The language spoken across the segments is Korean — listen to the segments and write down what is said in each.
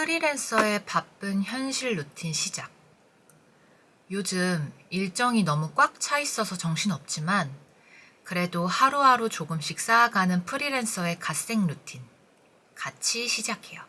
프리랜서의 바쁜 현실 루틴 시작. 요즘 일정이 너무 꽉 차 있어서 정신없지만 그래도 하루하루 조금씩 쌓아가는 프리랜서의 갓생 루틴. 같이 시작해요.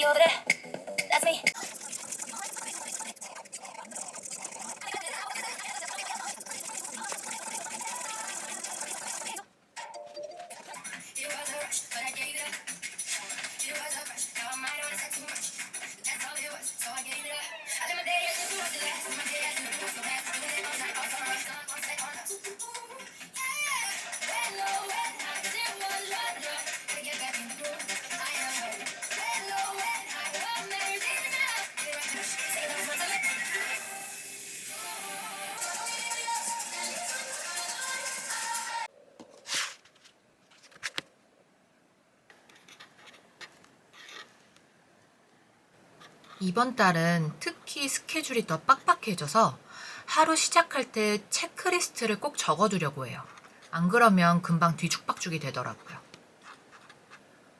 That's me. 이번 달은 특히 스케줄이 더 빡빡해져서 하루 시작할 때 체크리스트를 꼭 적어두려고 해요. 안 그러면 금방 뒤죽박죽이 되더라고요.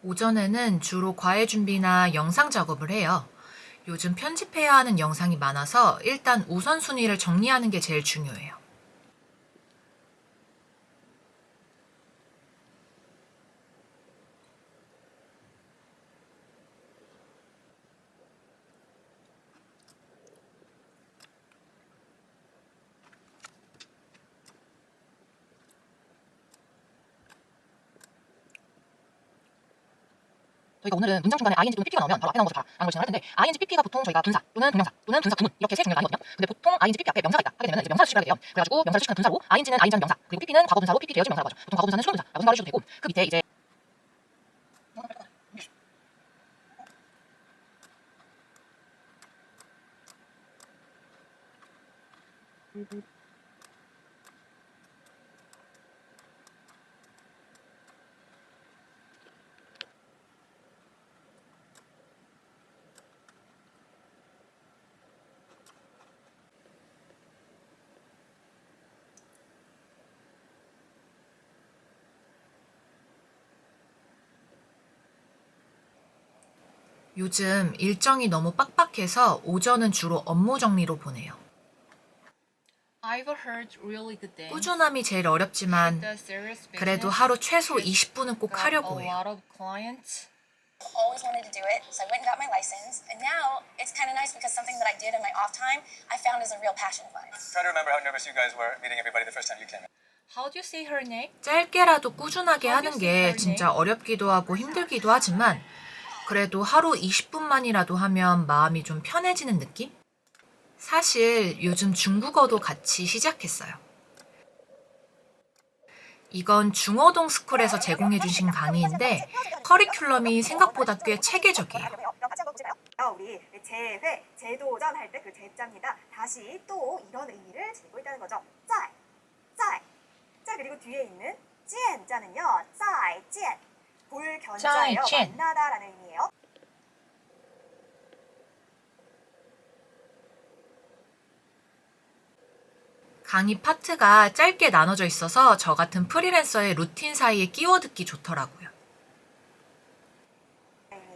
오전에는 주로 과외 준비나 영상 작업을 해요. 요즘 편집해야 하는 영상이 많아서 일단 우선순위를 정리하는 게 제일 중요해요. 저희가 오늘은 문장 중간에 ing 또는 pp가 나오면 바로 앞에 나온 것을 안걸 진행할 텐데 ing pp가 보통 저희가 분사 또는 동명사 또는 분사 구문 이렇게 세 종류가 아니거든요. 근데 보통 ing pp 앞에 명사가 있다 하게 되면 이제 명사를 수식하게 돼요. 그래가지고 명사를 수식하는 분사로 ing는 ing자는 명사 그리고 pp는 과거 분사로 pp 되어진 명사라고 하죠. 보통 과거 분사는 수동 분사라고 생각을 해주셔도 되고 그 밑에 이제 요즘 일정이 너무 빡빡해서 오전은 주로 업무 정리로 보내요. I've heard really good things. 꾸준함이 제일 어렵지만 The serious 그래도 business 하루 최소 20분은 꼭 got 하려고 a 해요. lot of clients. Always wanted to do it, so I went and got my license. And now it's kind of nice because something that I did in my off time, I found is a real passion of mine. Try to remember how nervous you guys were meeting everybody the first time you came in. How do you say her name? 짧게라도 꾸준하게 하는 게 진짜 어렵기도 하고 힘들기도 하지만 그래도 하루 20분만이라도 하면 마음이 좀 편해지는 느낌? 사실 요즘 중국어도 같이 시작했어요. 이건 중어동 스쿨에서 제공해 주신 강의인데 커리큘럼이 생각보다 꽤 체계적이에요. 아, 우리 재회, 재도전 할 때 그 재자입니다. 다시 또 이런 의미를 지니고 있다는 거죠. 짤, 짤, 짤 그리고 뒤에 있는 찐자는요. 짤, 찐. 볼 견자예요. 만나다라는 의미예요. 강의 파트가 짧게 나눠져 있어서 저 같은 프리랜서의 루틴 사이에 끼워 듣기 좋더라고요.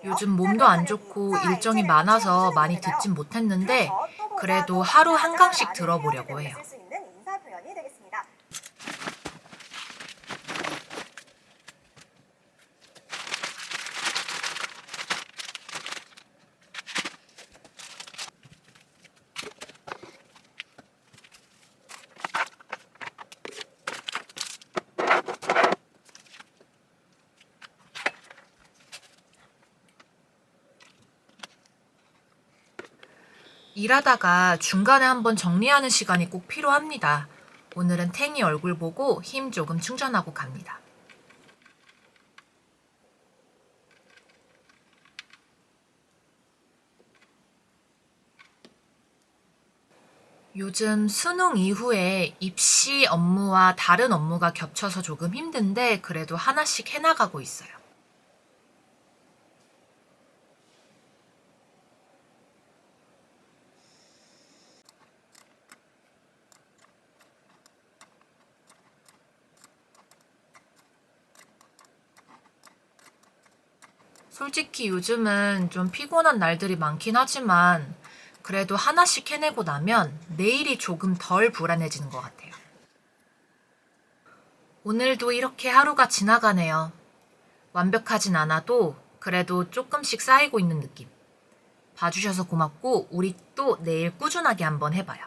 요즘 몸도 안 좋고 일정이 많아서 많이 듣진 못했는데 그래도 하루 한 강씩 들어보려고 해요. 쓸수 있는 인사 표현이 되겠습니다. 일하다가 중간에 한번 정리하는 시간이 꼭 필요합니다. 오늘은 탱이 얼굴 보고 힘 조금 충전하고 갑니다. 요즘 수능 이후에 입시 업무와 다른 업무가 겹쳐서 조금 힘든데 그래도 하나씩 해나가고 있어요. 솔직히 요즘은 좀 피곤한 날들이 많긴 하지만 그래도 하나씩 해내고 나면 내일이 조금 덜 불안해지는 것 같아요. 오늘도 이렇게 하루가 지나가네요. 완벽하진 않아도 그래도 조금씩 쌓이고 있는 느낌. 봐주셔서 고맙고 우리 또 내일 꾸준하게 한번 해봐요.